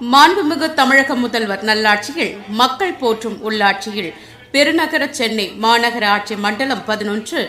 மாண்புமிகு தமிழக முதல்வர் நல்லாட்சியில் மக்கள் போற்றும் உள்ளாட்சியில் பெருநகர சென்னை மாநகராட்சி மண்டலம் பதினொன்று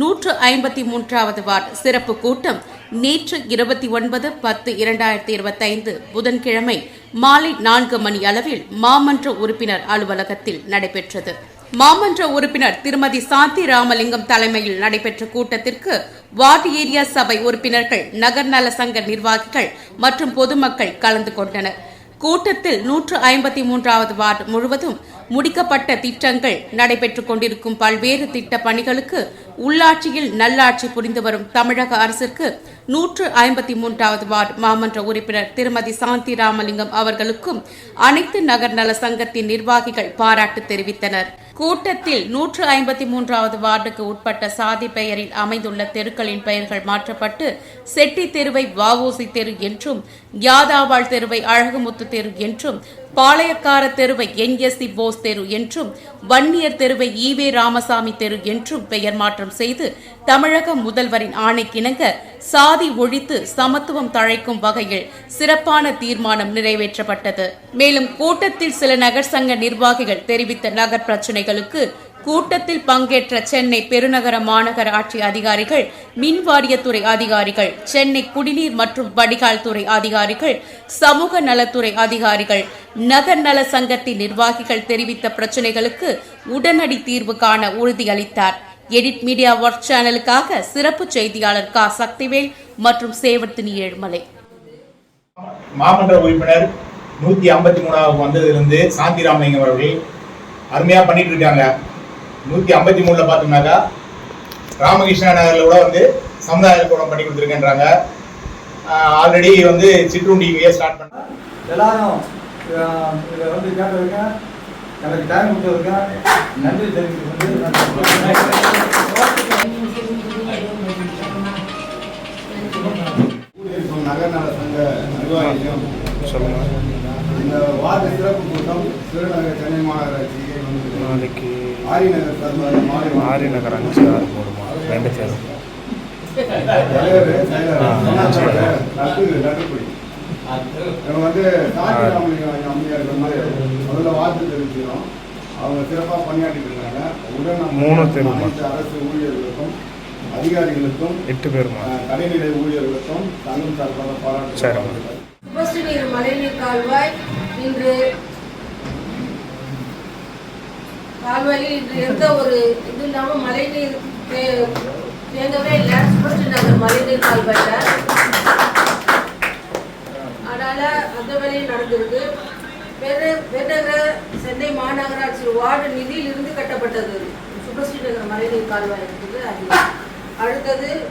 நூற்று ஐம்பத்தி மூன்றாவது வார்டு சிறப்பு கூட்டம் நேற்று இருபத்தி ஒன்பது பத்து இரண்டாயிரத்தி இருபத்தைந்து புதன்கிழமை மாலை நான்கு மணி அளவில் மாமன்ற உறுப்பினர் அலுவலகத்தில் நடைபெற்றது. மாமன்ற உறுப்பினர் திருமதி சாந்தி ராமலிங்கம் தலைமையில் நடைபெற்ற கூட்டத்திற்கு வார்டு ஏரியா சபை உறுப்பினர்கள் நகர் நல சங்க நிர்வாகிகள் மற்றும் பொதுமக்கள் கலந்து கொண்டனர். கூட்டத்தில் நூற்று ஐம்பத்தி மூன்றாவது வார்டு முழுவதும் முடிக்கப்பட்ட திட்டங்கள் நடைபெற்றுக் கொண்டிருக்கும் பல்வேறு திட்ட பணிகளுக்கு உள்ளாட்சியில் நல்லாட்சி புரிந்து வரும் தமிழக அரசிற்கு நூற்று ஐம்பத்தி மூன்றாவது வார்டு மாமன்ற உறுப்பினர் திருமதி சாந்தி ராமலிங்கம் அவர்களுக்கும் அனைத்து நகர் நல சங்கத்தின் நிர்வாகிகள் பாராட்டு தெரிவித்தனர். கூட்டத்தில் நூற்று ஐம்பத்தி மூன்றாவது வார்டுக்கு உட்பட்ட சாதி பெயரில் அமைந்துள்ள தெருக்களின் பெயர்கள் மாற்றப்பட்டு செட்டி தெருவை வாவோசி தெரு என்றும் யாதாவாள் தெருவை அழகுமுத்து தெரு என்றும் பாளையக்கார தெருவை என்எஸ்சி போஸ் தெரு என்றும் வன்னியர் தெருவை ஈவே ராமசாமி தெரு என்றும் பெயர் மாற்றம் செய்து தமிழக முதல்வரின் ஆணைக்கிணங்க சாதி ஒழித்து சமத்துவம் தழைக்கும் வகையில் சிறப்பான தீர்மானம் நிறைவேற்றப்பட்டது. மேலும் கூட்டத்தில் சில நகர் சங்க நிர்வாகிகள் தெரிவித்த நகர் பிரச்சினைகளுக்கு கூட்டத்தில் பங்கேற்ற சென்னை பெருநகர மாநகராட்சி அதிகாரிகள் மின்வாரியத்துறை அதிகாரிகள் சென்னை குடிநீர் மற்றும் வடிகால் துறை அதிகாரிகள் சமூக நலத்துறை அதிகாரிகள் நகர் நல சங்கத்தின் நிர்வாகிகள் தெரிவித்த பிரச்சினைகளுக்கு உடனடி தீர்வு காண உறுதியளித்தார். எடிட் மீடியா ஒர்க் சேனலுக்காக சிறப்பு செய்தியாளர் கா. சக்திவேல் மற்றும் சேவர்த்தினி ஏழுமலை. மாமன்ற உறுப்பினர் நூத்தி ஐம்பத்தி மூணாவது வந்ததிலிருந்து சாந்திராமலிங்கம் அவர்கள் அருமையா பண்ணிட்டு இருக்காங்க. நூத்தி ஐம்பத்தி மூணுல பார்த்தோம்னாக்கா ராமகிருஷ்ணா நகர்ல கூட வந்து சமுதாய கூடம் பண்ணி கொடுத்துருக்கேன்றாங்க. ஆல்ரெடி வந்து சிற்றுண்டி இங்கேயே ஸ்டார்ட் பண்ண எல்லாரும் இதை வந்து கேட்டதுக்கு எனக்கு டைம் கொடுத்ததுக்கு நன்றி தெரிவித்துக் கொண்டு நகர் நல சங்க நிர்வாகியும் இந்த வார்டு சிறப்பு கூட்டம் சிறுநகர் சென்னை மாநகராட்சியை வந்து நாளைக்கு ஆரிநகர் சார்பாக மாலை ஆரி நகர் அஞ்சு ஆறு போடுமா ரெண்டு சேரும் தலைவர் செயலர் ஆ, சொன்னாங்க, நட்டு நட்டுப்படி இவங்க வந்து சாந்தி ராமலிங்கம் அம்மையார் வந்து முதல்ல வாழ்த்து தெரிவிக்கிறோம். அவங்க சிறப்பாக பணியாற்றிட்டு இருக்காங்க. உடன் மூணு? அனைத்து அரசு ஊழியர்களுக்கும் அதிகாரிகளுக்கும் எட்டு பேருமா கடைநிலை ஊழியர்களுக்கும் சங்கம் சார்பாக பாராட்டு மழைநீர் கால்வாய். இன்று கால்வாயில் இன்று எந்த ஒரு இது இல்லாமல் மழைநீர் நீர் தேங்கவே இல்லை. சுபஸ்ரீ மழை நீர் கால்வாயில் அதனால் அந்த வேலையும் நடந்திருக்கு. பெரு- பெருநகர சென்னை மாநகராட்சி வார்டு நிதியில் இருந்து கட்டப்பட்டது. சுப்ரஸ்ரீ நகர் மழைநீர் கால்வாய் இருக்குது. அது அடுத்தது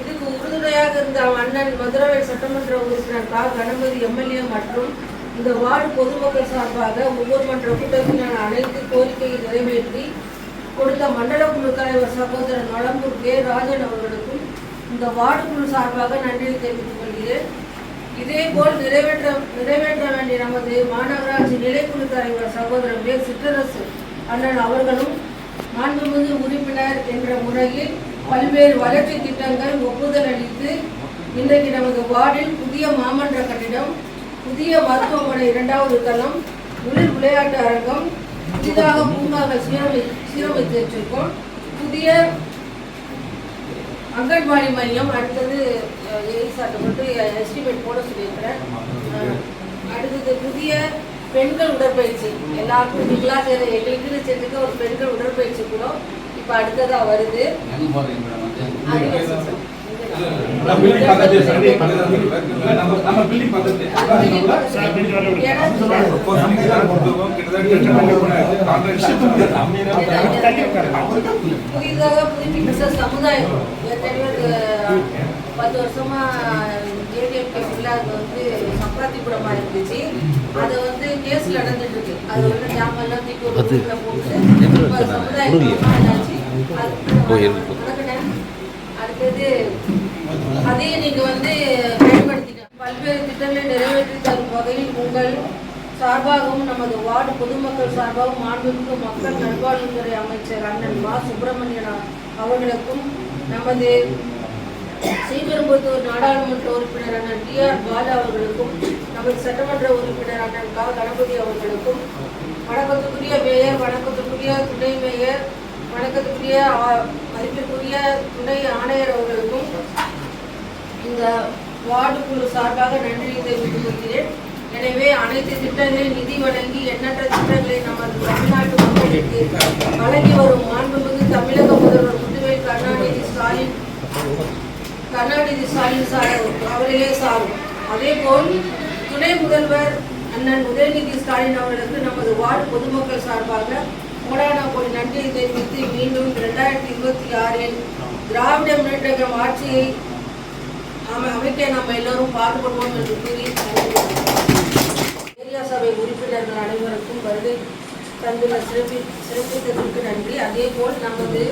இதுக்கு உறுதுணையாக இருந்த அண்ணன் மதுராவை சட்டமன்ற உறுப்பினர் கா. கணபதி எம்எல்ஏ மற்றும் இந்த வார்டு பொதுமக்கள் சார்பாக ஒவ்வொரு மன்ற கூட்டத்திலான அனைத்து கோரிக்கையை நிறைவேற்றி கொடுத்த மண்டல குழு தலைவர் சகோதரர் நலம்பூர் கே. ராஜன் அவர்களுக்கும் இந்த வார்டு குழு சார்பாக நன்றியை தெரிவித்துக் கொள்கிறேன். இதேபோல் நிறைவேற்ற நிறைவேற்ற வேண்டிய நமது மாநகராட்சி நிலைக்குழு தலைவர் சகோதரர் வே. சிற்றரசு அண்ணன் அவர்களும் மாண்புமிகு உறுப்பினர் என்ற முறையில் பல்வேறு வளர்ச்சி திட்டங்கள் ஒப்புதல் அளித்து இன்றைக்கு நமது வார்டில் புதிய மாமன்ற கட்டிடம் புதிய மருத்துவமனை இரண்டாவது தளம் உள் விளையாட்டு அரங்கம் புதிதாக பூங்காவை சீரமை சீரமைத்து வச்சிருக்கோம். புதிய அங்கன்வாடி மையம் அடுத்தது எய்சாட்டை மட்டும் எஸ்டிமேட் போட சொல்லியிருக்கிறேன். அடுத்தது புதிய பெண்கள் உடற்பயிற்சி. எல்லாருக்கும் நீங்களாக செய்கிற எங்களுக்குன்னு செஞ்சுக்க ஒரு பெண்கள் உடற்பயிற்சி கூட இப்போ அடுத்ததாக வருது புதிதாக புதுப்பித்த சமுதாயம் பத்து வருஷமா ஏடிஎம்கே அது வந்து சம்பாதிப்புடமா இருந்துச்சு அது வந்து கேஸ் நடந்துட்டு இருக்கு அது வந்து ஜாமெல்லாம் தூக்கி போட்டு இப்ப சமுதாய அடுத்தது அதையும் நீங்க வந்து பல்வேறு திட்டங்களை நிறைவேற்றி தரும் வகையில் உங்கள் சார்பாகவும் நமது வார்டு பொதுமக்கள் சார்பாகவும் மாண்புமிகு மக்கள் நல்வாழ்வுத்துறை அமைச்சர் அண்ணன் மா சுப்பிரமணியன் அவர்களுக்கும் நமது ஸ்ரீபெரும்புத்தூர் நாடாளுமன்ற உறுப்பினர் அண்ணன் டி. ஆர். பாலா அவர்களுக்கும் நமது சட்டமன்ற உறுப்பினர் அண்ணன் கா. கணபதி அவர்களுக்கும் வணக்கத்துக்குரிய மேயர் வணக்கத்துக்குரிய துணை மேயர் வணக்கத்துக்குரிய மதிப்புக்குரிய மதிப்பிற்குரிய துணை ஆணையர் அவர்களுக்கும் இந்த வார்டு குழு சார்பாக நன்றியை தெரிவித்துக் கொள்கிறேன். எனவே அனைத்து திட்டங்களையும் நிதி வழங்கி எண்ணற்ற திட்டங்களை நமது தமிழ்நாட்டு மக்களுக்கு வழங்கி வரும் மாண்புமிகு தமிழக முதல்வர் முத்துவேல் கருணாநிதி ஸ்டாலின் கருணாநிதி ஸ்டாலின் சார் அவர்களே சாரும் அதேபோல் துணை முதல்வர் அண்ணன் உதயநிதி ஸ்டாலின் அவர்களுக்கு நமது வார்டு பொதுமக்கள் சார்பாக கோடான கோடி நன்றி தெரிவித்து மீண்டும் இரண்டாயிரத்தி இருபத்தி ஆறில் திராவிட முன்னேற்ற ஆட்சியை அமை- அமைக்க நம்ம எல்லோரும் பாடுபடுவோம் என்று கூறி ஏரியா சபை உறுப்பினர்கள் அனைவருக்கும் வருகை தந்துள்ள சிறப்பி சிறப்பித்ததற்கு நன்றி. அதேபோல் நமது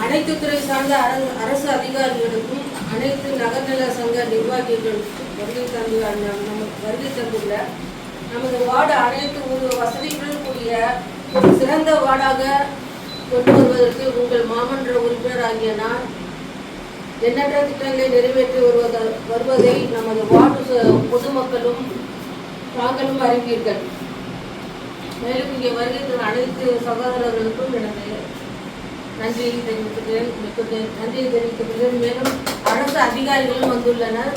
அனைத்து துறை சார்ந்த அரசு அரசு அதிகாரிகளுக்கும் அனைத்து நகர்நல சங்க நிர்வாகிகளுக்கும் வருகை தந்து நமக்கு வருகை தந்துள்ள நமது வார்டு அனைத்து ஒரு வசதிகளுடன் கூடிய சிறந்த வார்டாக கொண்டு வருவதற்கு உங்கள் மாமன்ற உறுப்பினர் ஆகிய நான் எண்ணற்ற திட்டங்களை நிறைவேற்றி வருவத வருவதை நமது வார்டு பொதுமக்களும் தாங்களும் அறிவீர்கள். மேலும் இங்கே வருகை தரும் அனைத்து சகோதரர்களுக்கும் எனது நன்றியை தெரிவித்துக்கிறேன் மிக்க நன்றியை தெரிவித்துக்கிறேன் மேலும் அரசு அதிகாரிகளும் வந்துள்ளனர்.